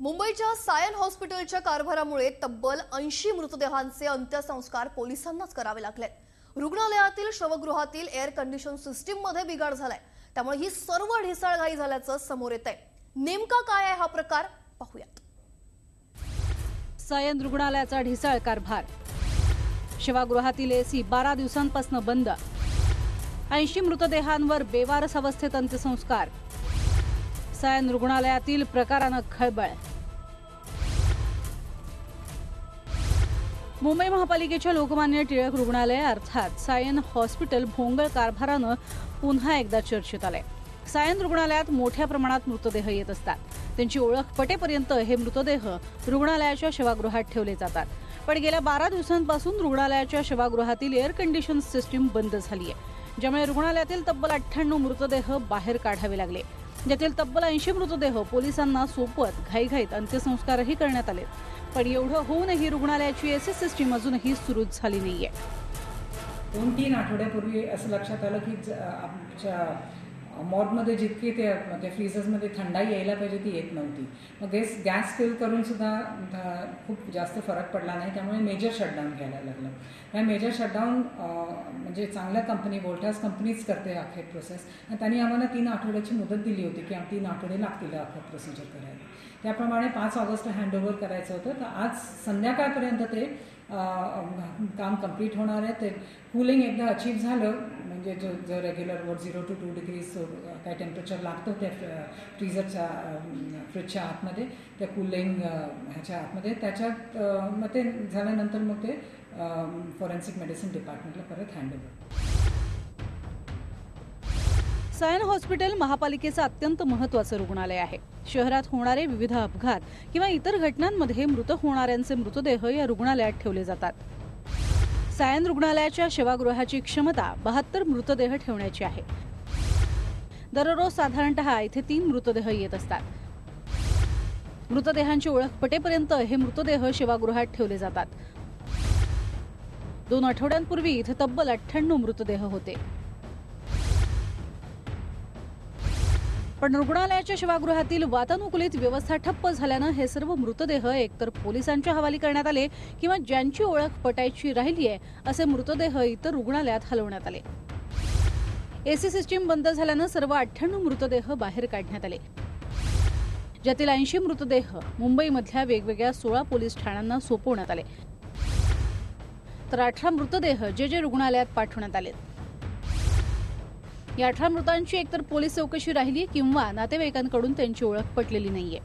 मुंबईच्या सायन हॉस्पिटलच्या कारभारामुळे तब्बल ऐंशी मृतदेहांचे अंत्यसंस्कार पोलिसांनाच करावे लागले रुग्णालयातील शवगृहातील एअर कंडिशन सिस्टीममध्ये बिघाड झालाय. त्यामुळे ही सर्व ढिसाळघाई झाल्याचं समोर येत आहे नेमका काय आहे हा प्रकार? पाहूयात. सायन रुग्णालयाचा ढिसाळ कारभार. शिवागृहातील एसी बारा दिवसांपासून बंद. ऐंशी मृतदेहांवर बेवारस अवस्थेत अंत्यसंस्कार. सायन रुग्णालयातील प्रकारानं खळबळ. मुंबई महापालिकेच्या लोकमान्य टिळक रुग्णालय अर्थात सायन हॉस्पिटल भोंगळ कारभारानं पुन्हा एकदा चर्चेत आलंय. सायन रुग्णालयात मोठ्या प्रमाणात मृतदेह येत असतात. त्यांची ओळख पटेपर्यंत हे मृतदेह रुग्णालयाच्या शवागृहात ठेवले जातात. पण गेल्या बारा दिवसांपासून रुग्णालयाच्या शवागृहातील एअर कंडिशन सिस्टीम बंद झाली आहे ज्यामुळे रुग्णालयातील तब्बल अठ्ठ्याण्णव मृतदेह बाहेर काढावे लागले. ज्यातील तब्बल ऐंशी मृतदेह पोलिसांना सोपवत घाईघाईत अंत्यसंस्कारही करण्यात आले. पण एवढं होऊनही रुग्णालयाची एस एस सिस्टीम अजूनही सुरूच झाली नाहीये. दोन तीन आठवड्यापूर्वी असं लक्षात आलं की आमच्या मॉडमध्ये जितकी ते त्या फ्रीजर्समध्ये थंडाई यायला पाहिजे ती येत नव्हती. मग गॅस गॅस फिल करून सुद्धा खूप जास्त फरक पडला नाही. त्यामुळे मेजर शटडाऊन घ्यायला लागलं. या मेजर शटडाऊन म्हणजे चांगल्या कंपनी वोल्टास कंपनीच करते अखेर प्रोसेस आणि त्यांनी आम्हाला तीन आठवड्याची मुदत दिली होती की तीन आठवडे लागतील अखेर प्रोसिजर करायला. त्याप्रमाणे पाच ऑगस्ट हँडओव्हर करायचं होतं. तर आज संध्याकाळपर्यंत ते काम कंप्लीट होणार आहे. ते कूलिंग एकदा अचीव झालं. म्हणजे जो जो रेग्युलर वर झिरो टू टू डिग्रीज काय टेम्परेचर लागतं त्या फ्रीजरच्या फ्रीजच्या आतमध्ये त्या कूलिंग ह्याच्या आतमध्ये. त्याच्यात मग ते झाल्यानंतर मग ते फॉरेन्सिक मेडिसिन डिपार्टमेंटला परत हँडओव्हर सायन हॉस्पिटल महापालिकेचं अत्यंत महत्वाचं रुग्णालय आहे. शहरात होणारे विविध अपघात किंवा इतर घटनांमध्ये मृत होणाऱ्यांचे मृतदेह या रुग्णालयात ठेवले जातात. सायन रुग्णालयाच्या सेवागृहाची क्षमता बहात्तर मृतदेह ठेवण्याची आहे. दररोज साधारणतः इथे तीन मृतदेह येत असतात. मृतदेहांची ओळख पटेपर्यंत हे मृतदेह सेवागृहात ठेवले जातात. दोन आठवड्यांपूर्वी इथे तब्बल अठ्ठ्याण्णव मृतदेह होते. पण रुग्णालयाच्या शिवागृहातील वातानुकूलित व्यवस्था ठप्प झाल्यानं हे सर्व मृतदेह एकतर पोलिसांच्या हवाली करण्यात आले किंवा ज्यांची ओळख पटायची राहिली आहे असे मृतदेह इतर रुग्णालयात हलवण्यात आले. एसी सिस्टीम बंद झाल्यानं सर्व अठ्ठ्याण्णव मृतदेह बाहेर काढण्यात आले. ज्यातील ऐंशी मृतदेह मुंबईमधल्या वेगवेगळ्या सोळा पोलीस ठाण्यांना सोपवण्यात आले. तर अठरा मृतदेह जे जे रुग्णालयात पाठवण्यात आले या अठरा मृतांची एकतर पोलीस चौकशी राहिली किंवा नातेवाईकांकडून त्यांची ओळख पटलेली नाहीये.